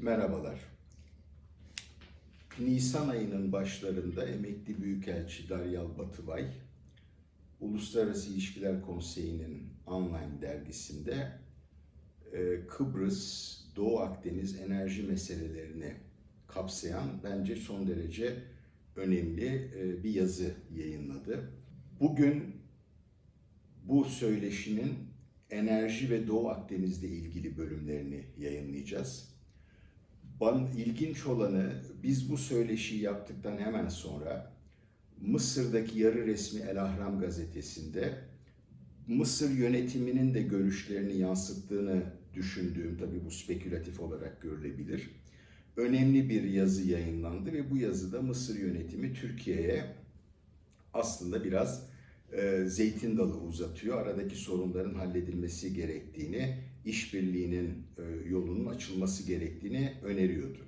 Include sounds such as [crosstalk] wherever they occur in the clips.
Merhabalar. Nisan ayının başlarında emekli Büyükelçi Daryal Batıbay, Uluslararası İlişkiler Konseyi'nin online dergisinde e, Kıbrıs, Doğu Akdeniz enerji meselelerini kapsayan bence son derece önemli e, bir yazı yayınladı. Bugün bu söyleşinin enerji ve Doğu Akdeniz'le ilgili bölümlerini yayınlayacağız. Bana ilginç olanı biz bu söyleşiyi yaptıktan hemen sonra Mısır'daki yarı resmi El Ahram gazetesinde Mısır yönetiminin de görüşlerini yansıttığını düşündüğüm, tabii bu spekülatif olarak görülebilir. Önemli bir yazı yayınlandı ve bu yazıda Mısır yönetimi Türkiye'ye aslında biraz e, zeytin dalı uzatıyor. Aradaki sorunların halledilmesi gerektiğini, işbirliğinin e, yolunun açılması gerektiğini öneriyordu.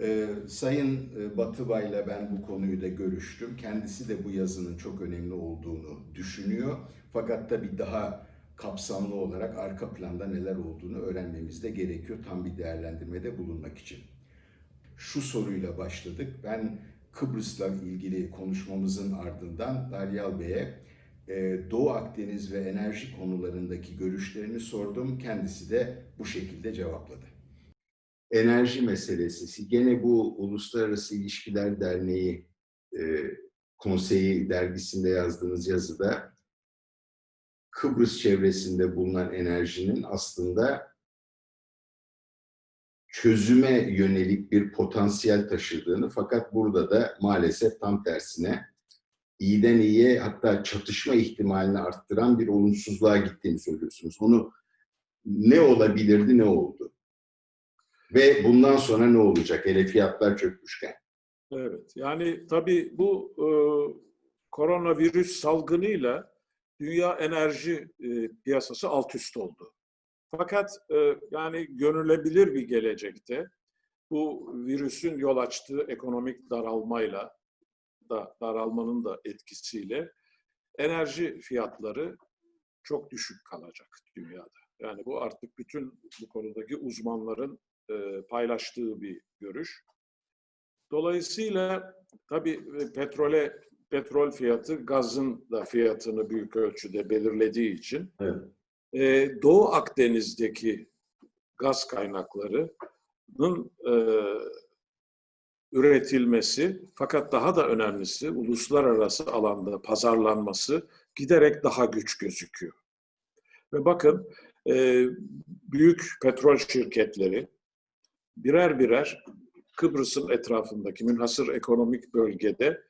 E, Sayın e, Batıbay'la ben bu konuyu da görüştüm. Kendisi de bu yazının çok önemli olduğunu düşünüyor. Fakat tabii daha kapsamlı olarak arka planda neler olduğunu öğrenmemiz de gerekiyor tam bir değerlendirmede bulunmak için. Şu soruyla başladık. Ben Kıbrıs'la ilgili konuşmamızın ardından Daryal Bey'e Doğu Akdeniz ve enerji konularındaki görüşlerini sordum. Kendisi de bu şekilde cevapladı. Enerji meselesi. Gene bu Uluslararası İlişkiler Derneği e, konseyi dergisinde yazdığınız yazıda Kıbrıs çevresinde bulunan enerjinin aslında çözüme yönelik bir potansiyel taşıdığını fakat burada da maalesef tam tersine iyiden iyiye hatta çatışma ihtimalini arttıran bir olumsuzluğa gittiğini söylüyorsunuz. Onu ne olabilirdi ne oldu? Ve bundan sonra ne olacak? Hele fiyatlar çökmüşken. Evet, yani tabii bu e, koronavirüs salgınıyla dünya enerji e, piyasası alt üst oldu. Fakat e, yani görülebilir bir gelecekte bu virüsün yol açtığı ekonomik daralmayla da daralmanın da etkisiyle enerji fiyatları çok düşük kalacak dünyada. Yani bu artık bütün bu konudaki uzmanların e, paylaştığı bir görüş. Dolayısıyla tabii e, petrole petrol fiyatı gazın da fiyatını büyük ölçüde belirlediği için Evet. e, Doğu Akdeniz'deki gaz kaynaklarının e, üretilmesi fakat daha da önemlisi uluslararası alanda pazarlanması giderek daha güç gözüküyor. Ve bakın e, büyük petrol şirketleri birer birer Kıbrıs'ın etrafındaki münhasır ekonomik bölgede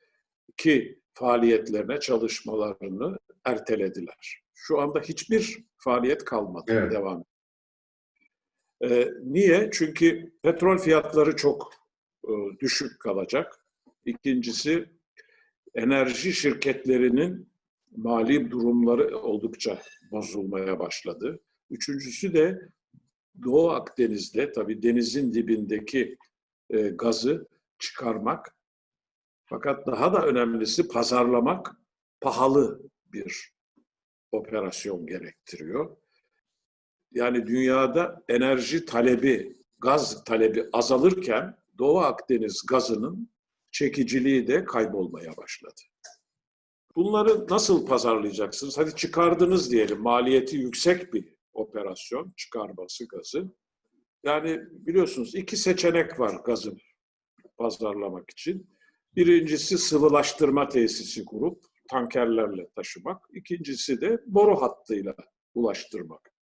ki faaliyetlerine, çalışmalarını ertelediler. Şu anda hiçbir faaliyet kalmadı, Evet. devam. Ee, niye? Çünkü petrol fiyatları çok düşük kalacak. İkincisi, enerji şirketlerinin mali durumları oldukça bozulmaya başladı. Üçüncüsü de Doğu Akdeniz'de tabii denizin dibindeki e, gazı çıkarmak fakat daha da önemlisi pazarlamak pahalı bir operasyon gerektiriyor. Yani dünyada enerji talebi, gaz talebi azalırken Doğu Akdeniz gazının çekiciliği de kaybolmaya başladı. Bunları nasıl pazarlayacaksınız? Hadi çıkardınız diyelim. Maliyeti yüksek bir operasyon çıkarması gazı. Yani biliyorsunuz iki seçenek var gazı pazarlamak için. Birincisi sıvılaştırma tesisi kurup tankerlerle taşımak. İkincisi de boru hattıyla ulaştırmak.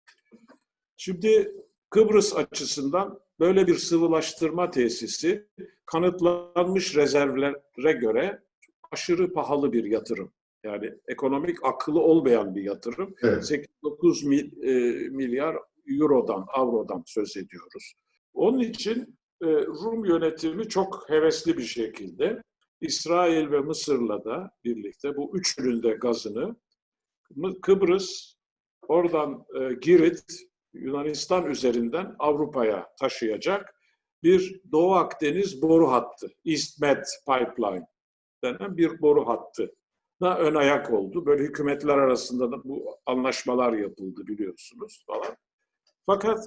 Şimdi Kıbrıs açısından böyle bir sıvılaştırma tesisi kanıtlanmış rezervlere göre aşırı pahalı bir yatırım. Yani ekonomik akıllı olmayan bir yatırım. Evet. 8-9 mil- e, milyar eurodan, avrodan söz ediyoruz. Onun için e, Rum yönetimi çok hevesli bir şekilde İsrail ve Mısır'la da birlikte bu üçünün de gazını Kıbrıs, oradan e, Girit, Yunanistan üzerinden Avrupa'ya taşıyacak bir Doğu Akdeniz boru hattı, East Med Pipeline denen bir boru hattı da ön ayak oldu. Böyle hükümetler arasında da bu anlaşmalar yapıldı biliyorsunuz falan. Fakat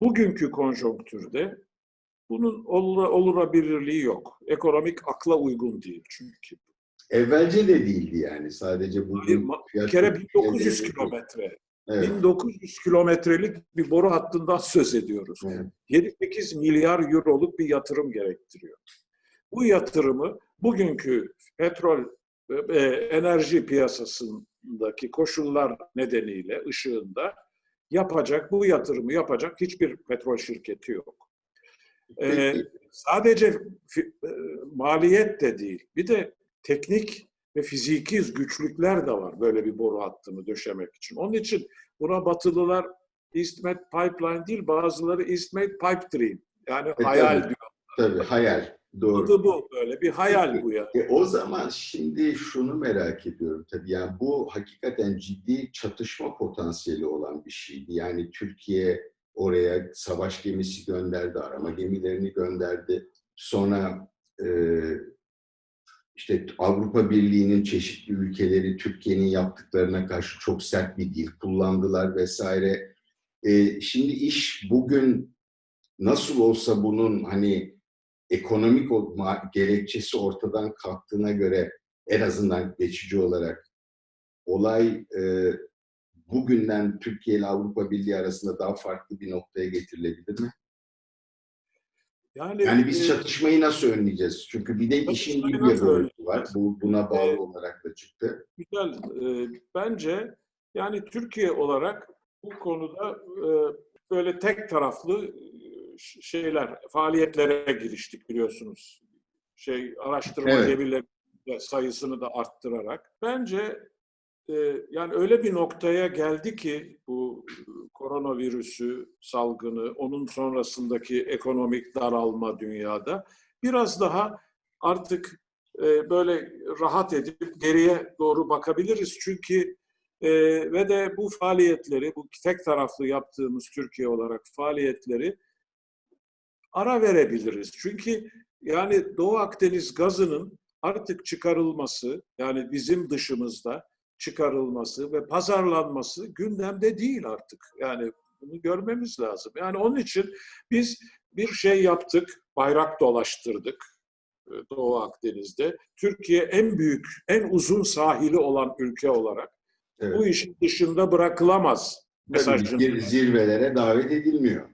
bugünkü konjonktürde bunun olur, olurabilirliği yok. Ekonomik akla uygun değil çünkü. Evvelce de değildi yani. Sadece bugün Bir fiyat kere çok 1900 yükseldi. kilometre. Evet. 1900 kilometrelik bir boru hattından söz ediyoruz. evet. 7-8 milyar euroluk bir yatırım gerektiriyor. Bu yatırımı bugünkü petrol e, enerji piyasasındaki koşullar nedeniyle ışığında yapacak, bu yatırımı yapacak hiçbir petrol şirketi yok. E, Peki. sadece e, maliyet de değil, bir de teknik ve fiziki güçlükler de var böyle bir boru hattını döşemek için. Onun için buna Batılılar EastMed Pipeline değil, bazıları EastMed Pipe Dream. Yani E, hayal tabii. diyor. Tabii hayal. Doğru. Adı bu böyle bir hayal bu ya. E, o zaman şimdi şunu merak ediyorum tabii yani bu hakikaten ciddi çatışma potansiyeli olan bir şeydi. Yani Türkiye oraya savaş gemisi gönderdi, arama gemilerini gönderdi. Sonra e, işte Avrupa Birliği'nin çeşitli ülkeleri Türkiye'nin yaptıklarına karşı çok sert bir dil kullandılar vesaire. E, şimdi iş bugün nasıl olsa bunun hani ekonomik gerekçesi ortadan kalktığına göre en azından geçici olarak olay e, bugünden Türkiye ile Avrupa Birliği arasında daha farklı bir noktaya getirilebilir mi? Yani, Yani biz e, çatışmayı nasıl önleyeceğiz? Çünkü bir de işin Libya nasıl boyutu var. Bu buna bağlı E, olarak da çıktı. güzel. E, bence yani Türkiye olarak bu konuda e, böyle tek taraflı e, şeyler, faaliyetlere giriştik biliyorsunuz. Şey araştırma Evet. gemileri sayısını da arttırarak. Bence e, yani öyle bir noktaya geldi ki bu e, koronavirüsü salgını, onun sonrasındaki ekonomik daralma dünyada biraz daha artık e, böyle rahat edip geriye doğru bakabiliriz. Çünkü e, ve de bu faaliyetleri, bu tek taraflı yaptığımız Türkiye olarak faaliyetleri ara verebiliriz. Çünkü yani Doğu Akdeniz gazının artık çıkarılması, yani bizim dışımızda çıkarılması ve pazarlanması gündemde değil artık. Yani bunu görmemiz lazım. Yani onun için biz bir şey yaptık, bayrak dolaştırdık e, Doğu Akdeniz'de. Türkiye en büyük, en uzun sahili olan ülke olarak Evet. bu işin dışında bırakılamaz mesajını. zir- zirvelere davet edilmiyor.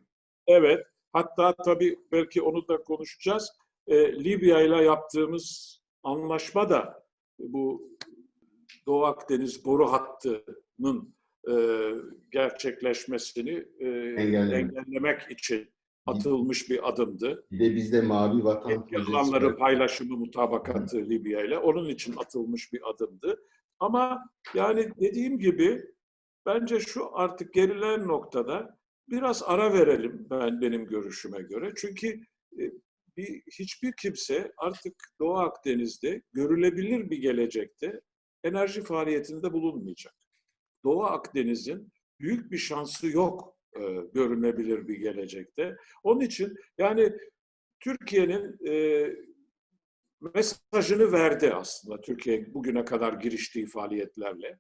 Evet. Hatta tabii belki onu da konuşacağız. E, Libya ile yaptığımız anlaşma da bu Doğu Akdeniz boru hattının e, gerçekleşmesini e, Engellemek. engellemek için atılmış bir adımdı. Bir de bizde Mavi Vatan projesi alanları paylaşımı mutabakatı Libya ile onun için atılmış bir adımdı. Ama yani dediğim gibi bence şu artık gerilen noktada biraz ara verelim ben benim görüşüme göre. Çünkü e, bir, hiçbir kimse artık Doğu Akdeniz'de görülebilir bir gelecekte enerji faaliyetinde bulunmayacak. Doğu Akdeniz'in büyük bir şansı yok e, görünebilir bir gelecekte. Onun için yani Türkiye'nin e, mesajını verdi aslında Türkiye bugüne kadar giriştiği faaliyetlerle.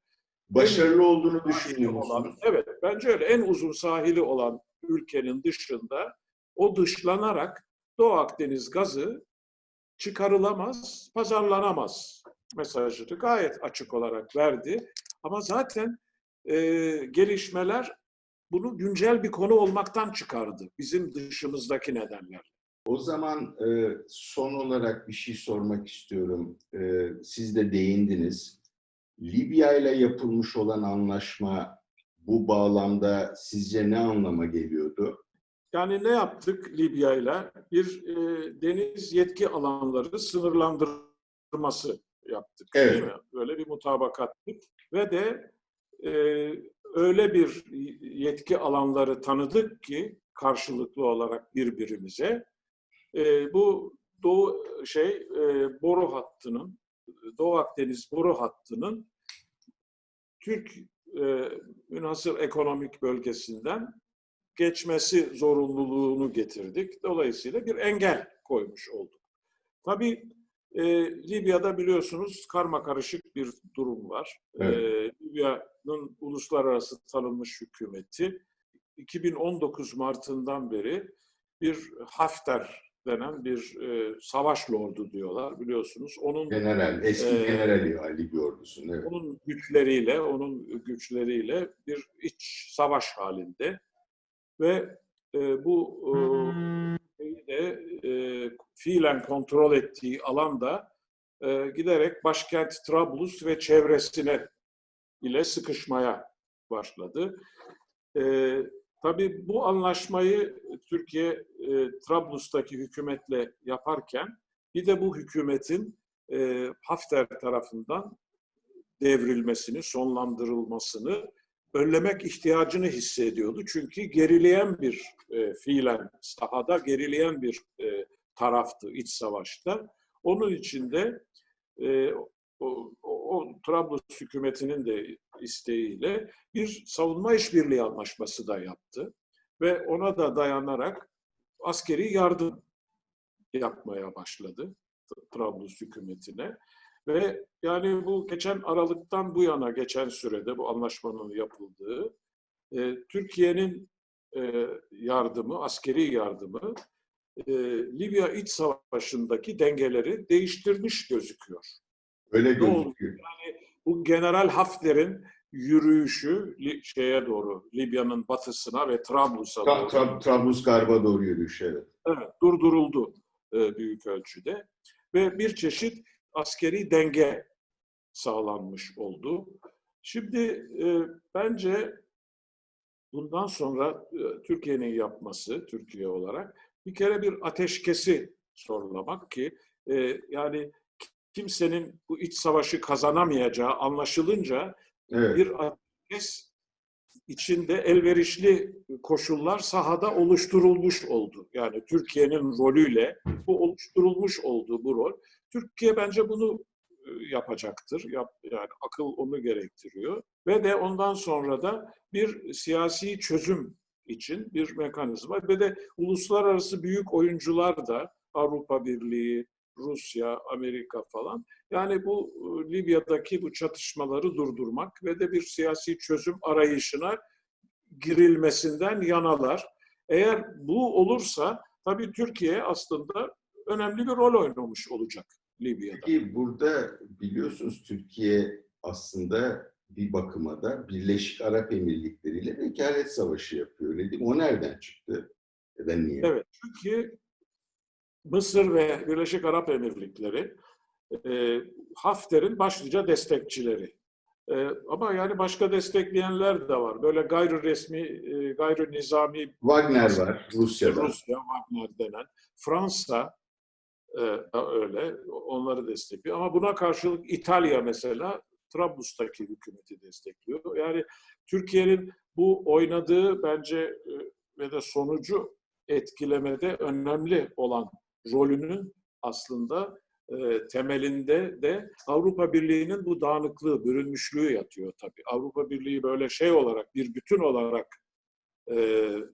Başarılı olduğunu düşünüyor olan, evet bence öyle en uzun sahili olan ülkenin dışında o dışlanarak Doğu Akdeniz gazı çıkarılamaz, pazarlanamaz mesajını gayet açık olarak verdi. Ama zaten e, gelişmeler bunu güncel bir konu olmaktan çıkardı bizim dışımızdaki nedenler. O zaman e, son olarak bir şey sormak istiyorum. E, siz de değindiniz. Libya ile yapılmış olan anlaşma bu bağlamda sizce ne anlama geliyordu? Yani ne yaptık Libya ile? Bir e, deniz yetki alanları sınırlandırması yaptık. Evet. Böyle bir mutabakattık. Ve de e, öyle bir yetki alanları tanıdık ki karşılıklı olarak birbirimize e, bu Doğu şey e, boru hattının Doğu Akdeniz boru hattının Türk e, münhasır ekonomik bölgesinden geçmesi zorunluluğunu getirdik. Dolayısıyla bir engel koymuş olduk. Tabii e, Libya'da biliyorsunuz karma karışık bir durum var. E, Libya'nın uluslararası tanınmış hükümeti 2019 Mart'ından beri bir Hafter denen bir e, savaş lordu diyorlar biliyorsunuz. Onun General, eski Ee, generali Ali Libya ordusunun. Evet. onun güçleriyle, onun güçleriyle bir iç savaş halinde ve e, bu e, e, fiilen kontrol ettiği alanda e, giderek başkent Trablus ve çevresine ile sıkışmaya başladı. E, tabii bu anlaşmayı Türkiye e, Trablus'taki hükümetle yaparken bir de bu hükümetin e, Hafter tarafından devrilmesini, sonlandırılmasını önlemek ihtiyacını hissediyordu. Çünkü gerileyen bir e, fiilen sahada gerileyen bir e, taraftı iç savaşta. Onun için de e, o, o, o Trablus hükümetinin de isteğiyle bir savunma işbirliği anlaşması da yaptı. Ve ona da dayanarak askeri yardım yapmaya başladı Trablus hükümetine. Ve yani bu geçen Aralık'tan bu yana geçen sürede bu anlaşmanın yapıldığı e, Türkiye'nin e, yardımı, askeri yardımı e, Libya iç savaşındaki dengeleri değiştirmiş gözüküyor. Öyle gözüküyor. Bu General Hafter'in yürüyüşü şeye doğru, Libya'nın batısına ve Trablus'a Tra- doğru Tra- Trablusgarp'a doğru yürüyüş evet. evet, durduruldu e, büyük ölçüde ve bir çeşit askeri denge sağlanmış oldu. Şimdi e, bence bundan sonra e, Türkiye'nin yapması, Türkiye olarak bir kere bir ateşkesi sorulamak ki e, yani kimsenin bu iç savaşı kazanamayacağı anlaşılınca Evet. bir ateşkes içinde elverişli koşullar sahada oluşturulmuş oldu. Yani Türkiye'nin rolüyle bu oluşturulmuş oldu bu rol. Türkiye bence bunu e, yapacaktır. Yap, yani akıl onu gerektiriyor. Ve de ondan sonra da bir siyasi çözüm için bir mekanizma ve de uluslararası büyük oyuncular da Avrupa Birliği, Rusya, Amerika falan yani bu e, Libya'daki bu çatışmaları durdurmak ve de bir siyasi çözüm arayışına girilmesinden yanalar. Eğer bu olursa tabii Türkiye aslında önemli bir rol oynamış olacak Libya'da. Peki burada biliyorsunuz Türkiye aslında bir bakıma da Birleşik Arap Emirlikleri ile vekalet savaşı yapıyor. Öyle değil mi? O nereden çıktı? Ya da niye? Evet, çünkü Mısır ve Birleşik Arap Emirlikleri e, Hafter'in başlıca destekçileri. E, ama yani başka destekleyenler de var. Böyle gayri resmi, e, gayri nizami Wagner var Rusya'da. Rusya, Wagner denen. Fransa e, da öyle. Onları destekliyor. Ama buna karşılık İtalya mesela Trablus'taki hükümeti destekliyor. Yani Türkiye'nin bu oynadığı bence e, ve de sonucu etkilemede önemli olan rolünün aslında e, temelinde de Avrupa Birliği'nin bu dağınıklığı, bölünmüşlüğü yatıyor tabii. Avrupa Birliği böyle şey olarak, bir bütün olarak e,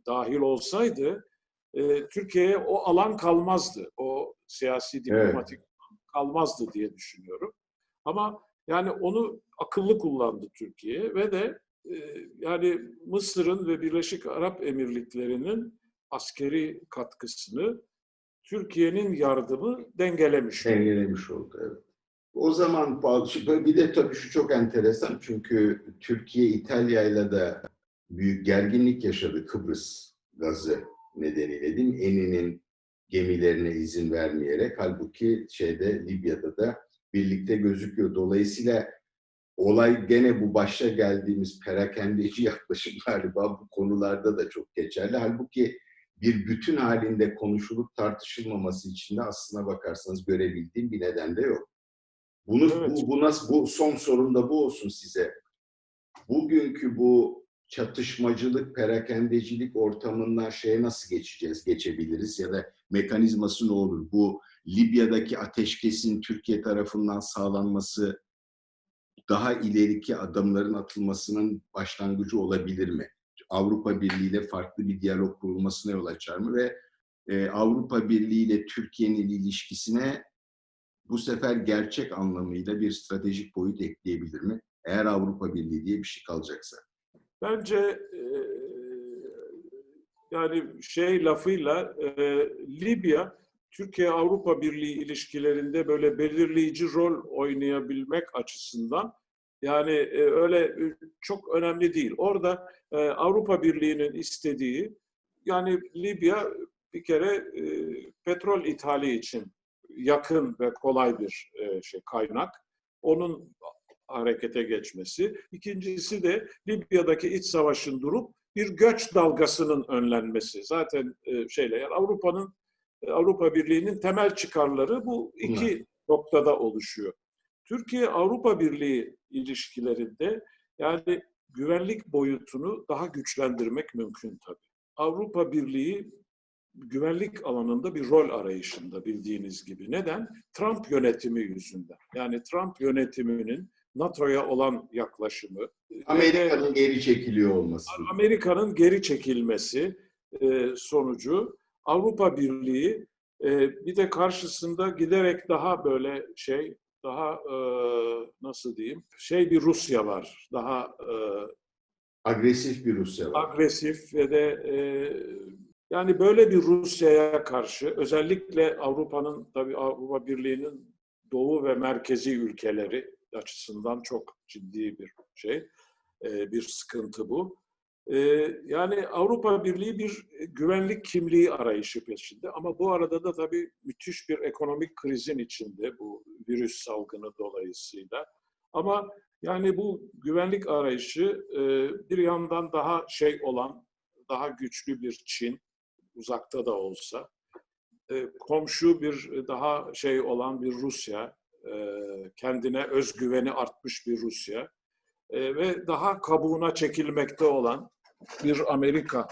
dahil olsaydı e, Türkiye'ye o alan kalmazdı. O siyasi diplomatik alan kalmazdı diye düşünüyorum. Ama yani onu akıllı kullandı Türkiye ve de e, yani Mısır'ın ve Birleşik Arap Emirlikleri'nin askeri katkısını Türkiye'nin yardımı dengelemiş. Dengelemiş oldu. Evet. O zaman bir de tabii şu çok enteresan çünkü Türkiye İtalya'yla da büyük gerginlik yaşadı Kıbrıs gazı nedeniyle değil mi? Eni'nin gemilerine izin vermeyerek halbuki şeyde Libya'da da birlikte gözüküyor. Dolayısıyla olay gene bu başta geldiğimiz perakendeci yaklaşım [laughs] galiba bu konularda da çok geçerli. Halbuki bir bütün halinde konuşulup tartışılmaması için de aslına bakarsanız görebildiğim bir neden de yok. Bunu Evet. bu, bu nasıl bu son sorum da bu olsun size. Bugünkü bu çatışmacılık, perakendecilik ortamından şeye nasıl geçeceğiz, geçebiliriz ya da mekanizması ne olur? Bu Libya'daki ateşkesin Türkiye tarafından sağlanması daha ileriki adımların atılmasının başlangıcı olabilir mi? Avrupa Birliği ile farklı bir diyalog kurulmasına yol açar mı ve e, Avrupa Birliği ile Türkiye'nin ilişkisine bu sefer gerçek anlamıyla bir stratejik boyut ekleyebilir mi? Eğer Avrupa Birliği diye bir şey kalacaksa. Bence e, yani şey lafıyla e, Libya Türkiye-Avrupa Birliği ilişkilerinde böyle belirleyici rol oynayabilmek açısından yani e, öyle e, çok önemli değil. Orada e, Avrupa Birliği'nin istediği yani Libya bir kere petrol ithali için yakın ve kolay bir şey kaynak. Onun harekete geçmesi. İkincisi de Libya'daki iç savaşın durup bir göç dalgasının önlenmesi. Zaten şeyle yani Avrupa'nın Avrupa Birliği'nin temel çıkarları bu iki noktada oluşuyor. Türkiye Avrupa Birliği ilişkilerinde yani güvenlik boyutunu daha güçlendirmek mümkün tabii. Avrupa Birliği güvenlik alanında bir rol arayışında bildiğiniz gibi. Neden? Trump yönetimi yüzünden. Yani Trump yönetiminin NATO'ya olan yaklaşımı, Amerika'nın geri çekiliyor olması. Amerika'nın geri çekilmesi e, sonucu Avrupa Birliği e, bir de karşısında giderek daha böyle şey, daha e, nasıl diyeyim, şey bir Rusya var. Daha e, Agresif bir Rusya var. agresif ve de e, yani böyle bir Rusya'ya karşı özellikle Avrupa'nın tabii Avrupa Birliği'nin doğu ve merkezi ülkeleri açısından çok ciddi bir şey, e, bir sıkıntı bu. E, yani Avrupa Birliği bir güvenlik kimliği arayışı peşinde ama bu arada da tabii müthiş bir ekonomik krizin içinde bu virüs salgını dolayısıyla. Ama yani bu güvenlik arayışı e, bir yandan daha şey olan, daha güçlü bir Çin, uzakta da olsa, e, komşu bir daha şey olan bir Rusya, e, kendine özgüveni artmış bir Rusya e, ve daha kabuğuna çekilmekte olan bir Amerika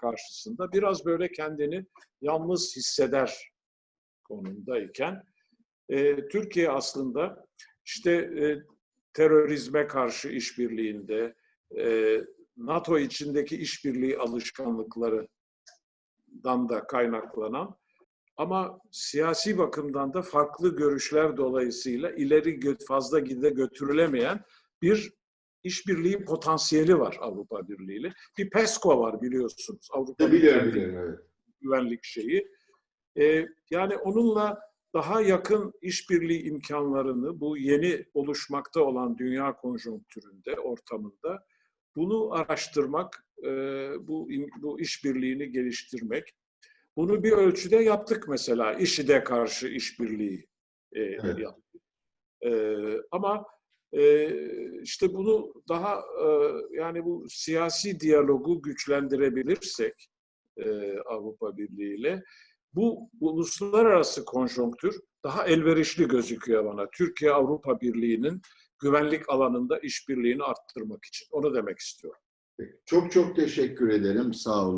karşısında biraz böyle kendini yalnız hisseder konumdayken e, Türkiye aslında işte e, terörizme karşı işbirliğinde, NATO içindeki işbirliği alışkanlıklarından da kaynaklanan ama siyasi bakımdan da farklı görüşler dolayısıyla ileri fazla gide götürülemeyen bir işbirliği potansiyeli var Avrupa Birliği ile. Bir PESCO var biliyorsunuz. Avrupa Biliyorum biliyorum evet. güvenlik şeyi. Ee, yani onunla daha yakın işbirliği imkanlarını bu yeni oluşmakta olan dünya konjonktüründe, ortamında bunu araştırmak, e, bu bu işbirliğini geliştirmek. Bunu bir ölçüde yaptık mesela. IŞİD'e karşı işbirliği e, Evet. yaptık. E, ama işte bunu daha e, yani bu siyasi diyalogu güçlendirebilirsek e, Avrupa Birliği ile bu uluslararası konjonktür daha elverişli gözüküyor bana. Türkiye Avrupa Birliği'nin güvenlik alanında işbirliğini arttırmak için. Onu demek istiyorum. Çok çok teşekkür ederim. Sağ olun.